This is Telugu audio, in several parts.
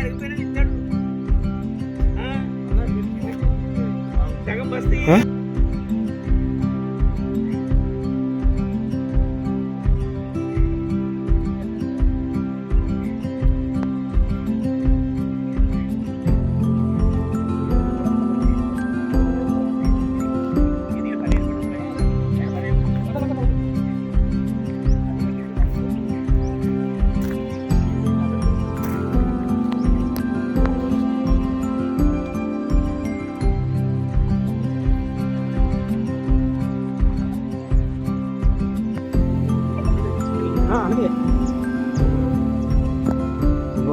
అడిగిపోయినా ఇస్తాడు? సగం బస్తీ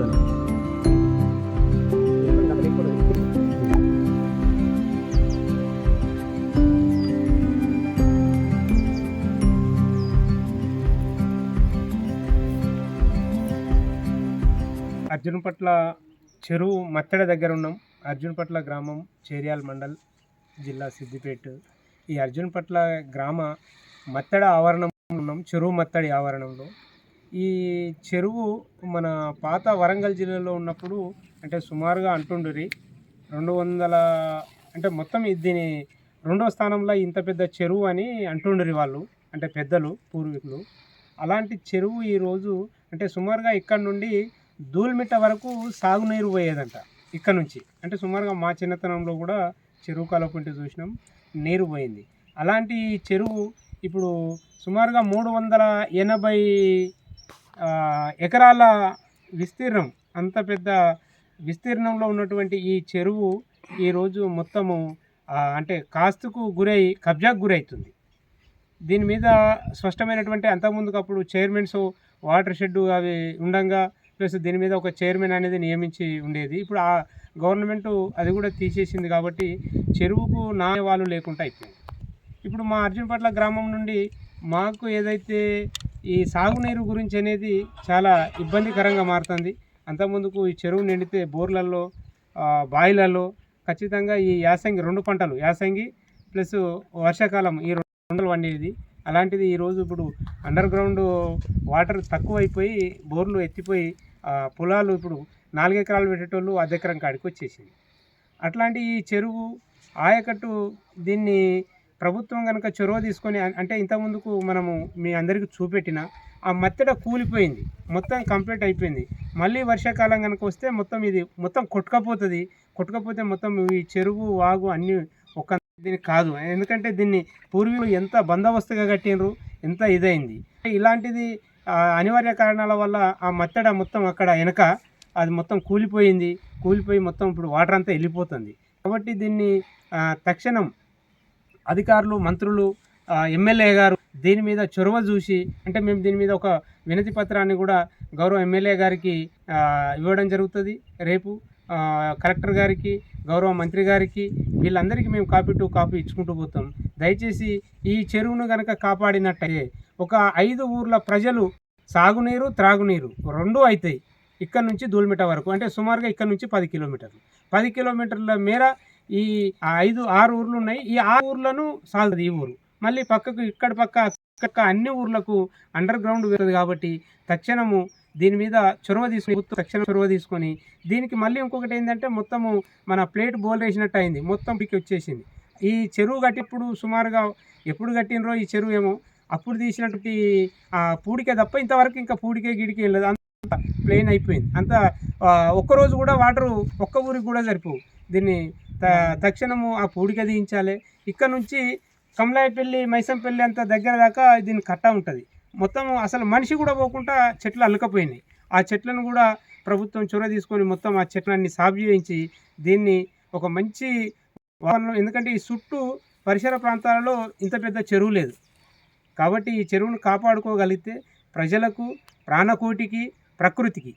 ఇంకోటి అర్జున్పట్ల చెరువు మత్తెడ దగ్గర ఉన్నాం. అర్జున్పట్ల గ్రామం చేర్యాల మండల్ జిల్లా సిద్దిపేట. ఈ అర్జున్పట్ల గ్రామ మత్తెడ ఆవరణం ఉన్నాం. చెరువు మత్తడి ఆవరణంలో. ఈ చెరువు మన పాత వరంగల్ జిల్లాలో ఉన్నప్పుడు అంటే సుమారుగా అంటుండ్రి. రెండు వందల అంటే మొత్తం దీని రెండో స్థానంలో ఇంత పెద్ద చెరువు అని అంటుండ్రి వాళ్ళు అంటే పెద్దలు పూర్వీకులు. అలాంటి చెరువు ఈరోజు అంటే సుమారుగా ఇక్కడ నుండి ధూల్మిట్ట వరకు సాగునీరు పోయేదంట ఇక్కడ నుంచి. అంటే సుమారుగా మా చిన్నతనంలో కూడా చెరువు కలపుంటి చూసినాం నీరు పోయింది. అలాంటి చెరువు ఇప్పుడు సుమారుగా మూడు వందల ఎనభై ఎకరాల విస్తీర్ణం అంత పెద్ద విస్తీర్ణంలో ఉన్నటువంటి ఈ చెరువు ఈరోజు మొత్తము అంటే కాస్తుకు గురై కబ్జాకు గురవుతుంది దీని మీద స్పష్టమైనటువంటి అంతకుముందుకు అప్పుడు చైర్మన్స్ వాటర్ షెడ్ అవి ఉండంగా ప్లస్ దీని మీద ఒక చైర్మన్ అనేది నియమించి ఉండేది. ఇప్పుడు ఆ గవర్నమెంట్ అది కూడా తీసేసింది కాబట్టి చెరువుకు నా వాళ్ళు లేకుండా అయిపోయింది. ఇప్పుడు మా అర్జున్పట్ల గ్రామం నుండి మాకు ఏదైతే ఈ సాగునీరు గురించి అనేది చాలా ఇబ్బందికరంగా మారుతుంది. అంతకుముందుకు ఈ చెరువు నిండితే బోర్లలో బాయిలలో ఖచ్చితంగా ఈ యాసంగి రెండు పంటలు యాసంగి ప్లస్ వర్షాకాలం ఈ రెండు వండేది అలాంటిది ఈరోజు ఇప్పుడు అండర్ గ్రౌండ్ వాటర్ తక్కువైపోయి బోర్లు ఎత్తిపోయి పొలాలు ఇప్పుడు నాలుగెకరాలు పెట్టేటోళ్ళు అర్ధ ఎకరం కాడికి వచ్చేసింది. అట్లాంటి ఈ చెరువు ఆయకట్టు దీన్ని ప్రభుత్వం కనుక చొరవ తీసుకొని అంటే అంటే ఇంతకుముందుకు మనము మీ అందరికీ చూపెట్టిన ఆ మత్తెడ కూలిపోయింది. మొత్తం కంప్లీట్ అయిపోయింది. మళ్ళీ వర్షాకాలం కనుక వస్తే మొత్తం ఇది మొత్తం కొట్టుకపోతుంది. కొట్టుకపోతే మొత్తం ఈ చెరువు వాగు అన్నీ ఒక దీనికి కాదు. ఎందుకంటే దీన్ని పూర్వీకులు ఎంత బందోబస్తుగా కట్టినరు ఎంత ఇదైంది. ఇలాంటిది అనివార్య కారణాల వల్ల ఆ మత్తెడ మొత్తం అక్కడ వెనక అది మొత్తం కూలిపోయింది. కూలిపోయి మొత్తం ఇప్పుడు వాటర్ అంతా వెళ్ళిపోతుంది. కాబట్టి దీన్ని తక్షణం అధికారులు మంత్రులు ఎమ్మెల్యే గారు దీని మీద చొరవ చూసి అంటే మేము దీని మీద ఒక వినతి పత్రాన్ని కూడా గౌరవ ఎమ్మెల్యే గారికి ఇవ్వడం జరుగుతుంది. రేపు కలెక్టర్ గారికి గౌరవ మంత్రి గారికి వీళ్ళందరికీ మేము కాపీ టు కాపీ ఇచ్చుకుంటూ పోతాం. దయచేసి ఈ చెరువును కనుక కాపాడినట్టయితే ఒక ఐదు ఊర్ల ప్రజలు సాగునీరు త్రాగునీరు రెండూ అవుతాయి ఇక్కడ నుంచి దూల్మిట వరకు అంటే సుమారుగా ఇక్కడ నుంచి పది కిలోమీటర్లు. పది కిలోమీటర్ల మేర ఈ ఐదు ఆరు ఊర్లు ఉన్నాయి ఈ ఆరు ఊర్లను సాగుతుంది ఈ ఊరు. మళ్ళీ పక్కకు ఇక్కడ పక్క పక్క అన్ని ఊర్లకు అండర్ గ్రౌండ్ వెళ్తుంది కాబట్టి తక్షణము దీని మీద చొరవ తీసుకుని తక్షణం తక్షణ చొరవ తీసుకొని దీనికి మళ్ళీ ఇంకొకటి ఏంటంటే మొత్తము మన ప్లేట్ బోల్ వేసినట్టు అయింది. మొత్తం పిక్ వచ్చేసింది. ఈ చెరువు కట్టిప్పుడు సుమారుగా ఎప్పుడు కట్టినరో ఈ చెరువు ఏమో అప్పుడు తీసినటువంటి ఆ పూడికే తప్ప ఇంతవరకు ఇంకా పూడికే గిడికే వెళ్ళదు అంత ప్లెయిన్ అయిపోయింది. అంత ఒక్కరోజు కూడా వాటరు ఒక్క ఊరికి కూడా సరిపోవు. దీన్ని తక్షణము ఆ పూడిక దించాలి ఇక్కడ నుంచి కమలాయపల్లి మైసంపల్లి అంత దగ్గర దాకా దీన్ని కట్ట ఉంటుంది. మొత్తం అసలు మనిషి కూడా పోకుండా చెట్లు అల్లుకపోయినాయి. ఆ చెట్లను కూడా ప్రభుత్వం చొరవ తీసుకొని మొత్తం ఆ చెట్లన్నీ సాగు చేయించి దీన్ని ఒక మంచి వాతావరణం ఎందుకంటే ఈ చుట్టూ పరిసర ప్రాంతాలలో ఇంత పెద్ద చెరువు లేదు. కాబట్టి ఈ చెరువును కాపాడుకోగలిగితే ప్రజలకు ప్రాణకోటికి ప్రకృతికి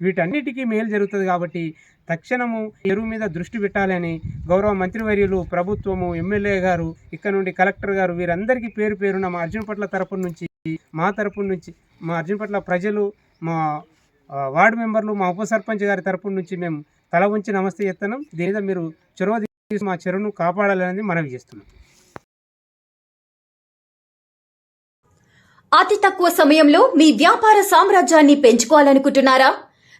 వీటన్నిటికీ మేలు జరుగుతుంది కాబట్టి తక్షణము ఎరువు చెరువు మీద దృష్టి పెట్టాలని గౌరవ మంత్రివర్యులు ప్రభుత్వము ఎమ్మెల్యే గారు ఇక్కడ నుండి కలెక్టర్ గారు వీరందరికీ పేరు పేరున మా అర్జునపట్ల తరపు నుంచి మా తరపు నుంచి మా అర్జునపట్ల ప్రజలు మా వార్డు మెంబర్లు మా ఉప సర్పంచ్ గారి తరపు నుంచి మేము తల ఉంచి నమస్తే చెప్తున్నాం. దీని మీద మీరు చొరవ తీసి మా చెరువును కాపాడాలనేది మనవి చేస్తున్నాం. అతి తక్కువ సమయంలో మీ వ్యాపార సామ్రాజ్యాన్ని పెంచుకోవాలనుకుంటున్నారా?